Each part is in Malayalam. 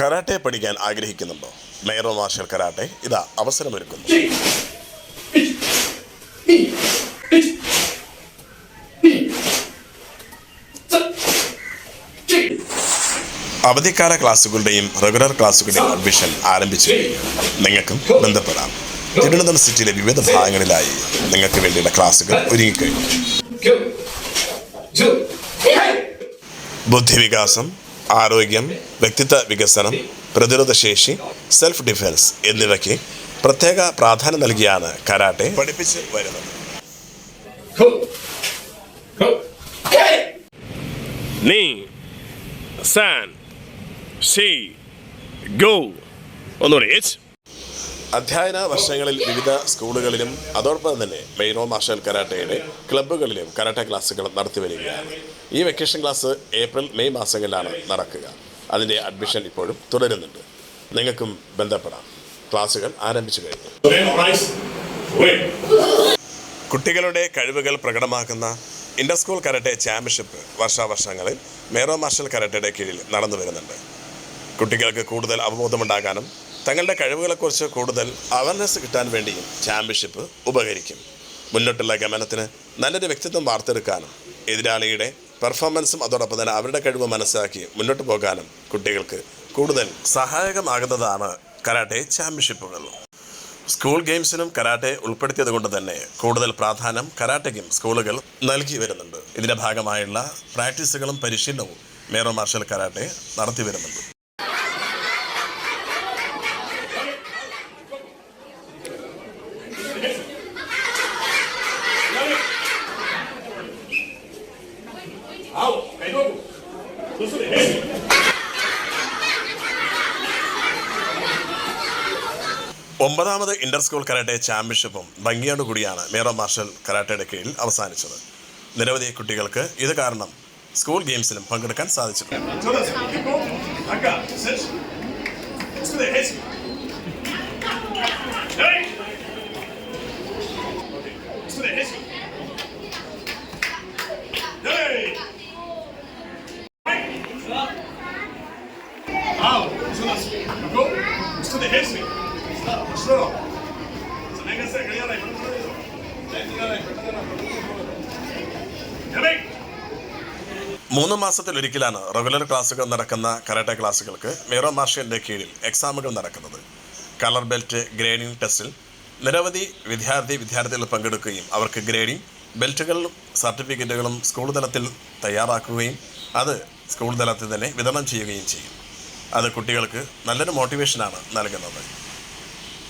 കരാട്ടെ പഠിക്കാൻ ആഗ്രഹിക്കുന്നുണ്ടോ? Mero martial karate? ഇതാ അവസരമൊരുക്കുന്നു. അവധിക്കാല ക്ലാസ്സുകളുടെയും റെഗുലർ ക്ലാസ്സുകളുടെയും അഡ്മിഷൻ ആരംഭിച്ചു. നിങ്ങൾക്കും ബന്ധപ്പെടാം. തിരുവനന്തപുരം സിറ്റിയിലെ വിവിധ ഭാഗങ്ങളിലായി നിങ്ങൾക്ക് വേണ്ടിയുള്ള ക്ലാസ്സുകൾ ഒരുങ്ങിക്കഴിഞ്ഞു. ബുദ്ധിവികാസം ആരോഗ്യം വ്യക്തിത്വ വികസനം പ്രതിരോധശേഷി സെൽഫ് ഡിഫൻസ് എന്നിവയ്ക്ക് പ്രത്യേക പ്രാധാന്യം നൽകിയാണ് കരാട്ടെ പഠിപ്പിച്ച് വരുന്നത്. നീ സാൻ സി ഗോ ഒന്നുകൂടി അധ്യയന വർഷങ്ങളിൽ വിവിധ സ്കൂളുകളിലും അതോടൊപ്പം തന്നെ മെയ്നോ മാർഷൽ കരാട്ടയുടെ ക്ലബ്ബുകളിലും കരാട്ട ക്ലാസ്സുകൾ നടത്തി വരികയാണ്. ഈ വെക്കേഷൻ ക്ലാസ് ഏപ്രിൽ മെയ് മാസങ്ങളിലാണ് നടക്കുക. അതിന്റെ അഡ്മിഷൻ ഇപ്പോഴും തുടരുന്നുണ്ട്. നിങ്ങൾക്കും ബന്ധപ്പെടാം. ക്ലാസ്സുകൾ ആരംഭിച്ചു കഴിഞ്ഞു. കുട്ടികളുടെ കഴിവുകൾ പ്രകടമാക്കുന്ന ഇന്റർ സ്കൂൾ കരാട്ടെ ചാമ്പ്യൻഷിപ്പ് വർഷാവർഷങ്ങളിൽ മേറോ മാർഷൽ കരാട്ടയുടെ കീഴിൽ നടന്നു വരുന്നുണ്ട് കുട്ടികൾക്ക് കൂടുതൽ അവബോധമുണ്ടാകാനും തങ്ങളുടെ കഴിവുകളെക്കുറിച്ച് കൂടുതൽ അവയർനെസ് കിട്ടാൻ വേണ്ടിയും ചാമ്പ്യൻഷിപ്പ് ഉപകരിക്കും. മുന്നോട്ടുള്ള ഗമനത്തിന് നല്ലൊരു വ്യക്തിത്വം വാർത്തെടുക്കാനും എതിരാളിയുടെ പെർഫോമൻസും അതോടൊപ്പം തന്നെ അവരുടെ കഴിവ് മനസ്സിലാക്കി മുന്നോട്ട് പോകാനും കുട്ടികൾക്ക് കൂടുതൽ സഹായകമാകുന്നതാണ് കരാട്ടെ ചാമ്പ്യൻഷിപ്പുകൾ സ്കൂൾ ഗെയിംസിനും കരാട്ടെ ഉൾപ്പെടുത്തിയത് കൊണ്ട് തന്നെ കൂടുതൽ പ്രാധാന്യം കരാട്ടയ്ക്കും സ്കൂളുകൾ നൽകി വരുന്നുണ്ട്. ഇതിന്റെ ഭാഗമായുള്ള പ്രാക്ടീസുകളും പരിശീലനവും മേറോ മാർഷൽ കരാട്ടെ നടത്തി വരുന്നുണ്ട്. ഒമ്പതാമത് ഇന്റർ സ്കൂൾ കരാട്ടെ ചാമ്പ്യൻഷിപ്പും ഭംഗിയോടുകൂടിയാണ് മേറോ മാർഷൽ കരാട്ടയുടെ കീഴിൽ അവസാനിച്ചത്. നിരവധി കുട്ടികൾക്ക് ഇത് കാരണം സ്കൂൾ ഗെയിംസിലും പങ്കെടുക്കാൻ സാധിച്ചിട്ടുണ്ട്. മൂന്ന് മാസത്തിലൊരിക്കലാണ് റെഗുലർ ക്ലാസ്സുകൾ നടക്കുന്ന കരാട്ടെ ക്ലാസ്സുകൾക്ക് മേറോ മാർഷലിന്റെ കീഴിൽ എക്സാമുകൾ നടക്കുന്നത്. കളർ ബെൽറ്റ് ഗ്രേഡിംഗ് ടെസ്റ്റിൽ നിരവധി വിദ്യാർത്ഥി വിദ്യാർത്ഥികൾ പങ്കെടുക്കുകയും അവർക്ക് ഗ്രേഡിംഗ് ബെൽറ്റുകളും സർട്ടിഫിക്കറ്റുകളും സ്കൂൾ തലത്തിൽ തയ്യാറാക്കുകയും അത് സ്കൂൾ തലത്തിൽ തന്നെ വിതരണം ചെയ്യുകയും ചെയ്യും. അത് കുട്ടികൾക്ക് നല്ലൊരു മോട്ടിവേഷനാണ് നൽകുന്നത്.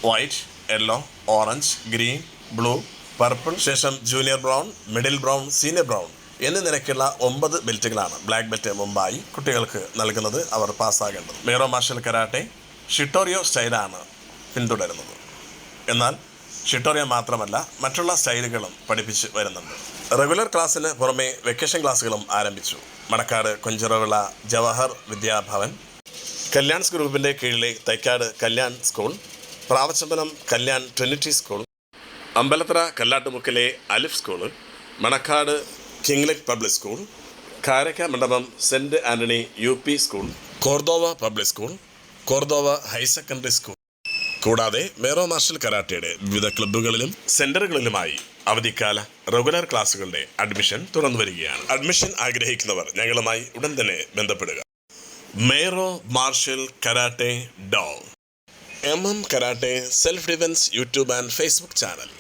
White yellow orange green blue purple ശേഷം junior brown middle brown senior brown എന്നീ നിരക്കുള്ള ഒമ്പത് ബെൽറ്റുകളാണ് ബ്ലാക്ക് ബെൽറ്റ് മുമ്പായി കുട്ടികൾക്ക് നൽകുന്നത് അവർ പാസ്സാകേണ്ടത്. മേറോ മാർഷൽ കരാട്ടെ ഷിട്ടോറിയോ സ്റ്റൈലാണ് പിന്തുടരുന്നത്. എന്നാൽ ഷിട്ടോറിയോ മാത്രമല്ല മറ്റുള്ള സ്റ്റൈലുകളും പഠിപ്പിച്ച് വരുന്നുണ്ട്. റെഗുലർ ക്ലാസ്സിന് പുറമെ വെക്കേഷൻ ക്ലാസ്സുകളും ആരംഭിച്ചു. മണക്കാട് കൊഞ്ചിറവിള ജവഹർ വിദ്യാഭവൻ കല്യാൺസ് ഗ്രൂപ്പിന്റെ കീഴിലെ Thycaud Kalyan school Pravachambalam Kalyan Trinity school Ambalathara കല്ലാട്ടുമുക്കിലെ Alif school Manacaud Kinglet public school Karakka Mandapam saint Antony U P school Cordova public school Cordova higher secondary school. കൂടാതെ മേറോ മാർഷൽ കരാട്ടയുടെ വിവിധ ക്ലബ്ബുകളിലും സെന്ററുകളിലുമായി അവധിക്കാല റെഗുലർ ക്ലാസ്സുകളുടെ അഡ്മിഷൻ തുറന്നു വരികയാണ് അഡ്മിഷൻ ആഗ്രഹിക്കുന്നവർ ഞങ്ങളുമായി ഉടൻ തന്നെ ബന്ധപ്പെടുക. മേറോ martial karate Dr M M karate self defence YouTube and Facebook channel